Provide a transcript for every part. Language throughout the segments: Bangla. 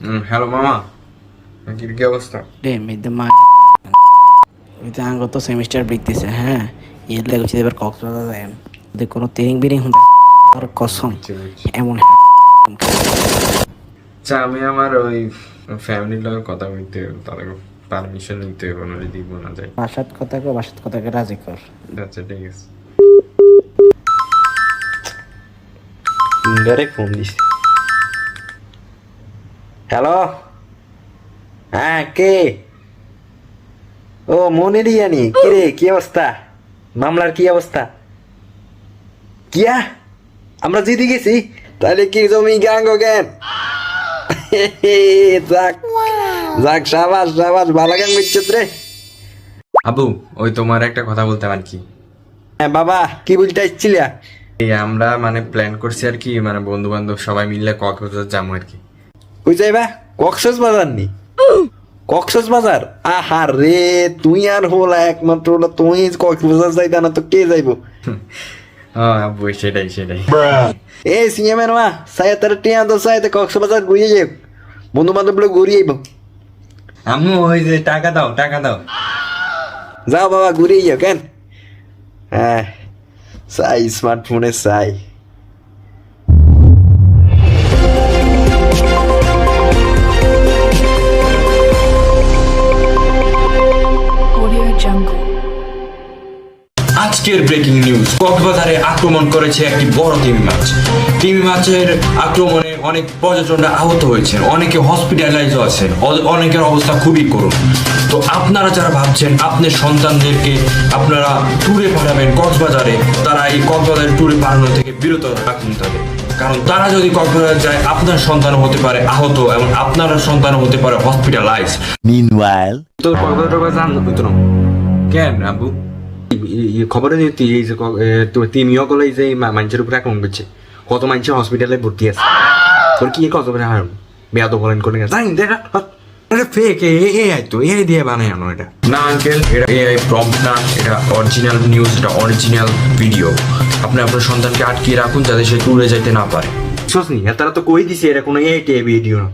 হ্যালো মামা। কি কি অবস্থা? রে মেয়েদের মা এটা আঙ্গ সেমিস্টার দিছে হ্যাঁ? এর লাগে এবার কক্সবাজার যায় ওদের কোনো তিরিং বিরিং হতে আর কসম বুঝছি, বুঝছি। এমন আচ্ছা আমি আমার ওই ফ্যামিলির লগে কথা বলতে হবে তাদের পারমিশন নিতে হবে নাহলে দিব না যাই। বাসাত কথা কো বাসাত কথাকে রাজি কর। আচ্ছা ঠিক আছে। ডাইরেক্ট ফোন দিস হ্যালো? হ্যাঁ কে? ও মনির ইয়ানি। কি রে কি অবস্থা? মামলার কি অবস্থা? কিয়া? আমরা জিতে গেছি। তাহলে কি জমি গাঙ্গ জ্ঞান যাক যাক সাবাস সাবাস ভালো গান বুঝছত রে? আবু ওই তোমার একটা কথা বলতাম আর কি? হ্যাঁ বাবা কি বলতে আসছিলা? এই আমরা মানে প্ল্যান করছি আর কি মানে বন্ধু বান্ধব সবাই মিলে কক্সবাজার যাব আর কি। কই যাইবা? কক্সস বাজার নি? কক্সস বাজার আহা রে তুই আর হলা একমাত্র হলো তুই কক্সবাজার যাইতা না তো কে যাইবো? হ্যাঁ আবু সেটাই সেটাই। এ সিএম এর মা সায়া তার টিয়া তো সায়া তে কক্সবাজার ঘুরিয়ে যাই বন্ধু বান্ধব লোক ঘুরিয়ে আইব। আম্মু ওই যে টাকা দাও টাকা দাও। যাও বাবা ঘুরিয়ে যাও কেন? হ্যাঁ সাই স্মার্টফোনে সাই আজকের ব্রেকিং নিউজ কক্সবাজারে আক্রমণ করেছে একটি বড় তিমি মাছ তিমি মাছের আক্রমণে অনেক পর্যটকরা আহত হয়েছেন অনেকে হসপিটালাইজ আছেন অনেকের অবস্থা খুবই করুণ। তো আপনারা যারা ভাবছেন আপনার সন্তানদেরকে আপনারা ট্যুরে পাঠাবেন কক্সবাজারে তারা এই কক্সবাজারের ট্যুরে পাঠানো থেকে বিরত রাখুন তাদের। কারণ তারা যদি কক্সবাজার যায় আপনার সন্তান হতে পারে আহত এবং আপনার সন্তান হতে পারে হসপিটালাইজ মিনওয়াইল তো কক্সবাজার যান কেন আবু খবরে দিতে এই যে তিমিও কলে এই যে মানুষের উপরে আক্রমণ করছে কত মানুষ হসপিটালে ভর্তি আছে? তোর কি কত করে হারাম? বেয়াদ বলেন করে জানি দেখা এটা ফেক এআই তো এআই দিয়ে বানানো এটা। না আঙ্কেল এটা এআই প্রম্পট না এটা অরিজিনাল নিউজ এটা অরিজিনাল ভিডিও আপনি আপনার সন্তানকে আটকিয়ে রাখুন যাতে সে ট্যুরে যাইতে না পারে। তারা তো কই দিছে এটা কোনো ভিডিও না।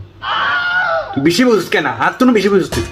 তুই বেশি বুঝছিস কেন? আর তো বেশি বুঝছিস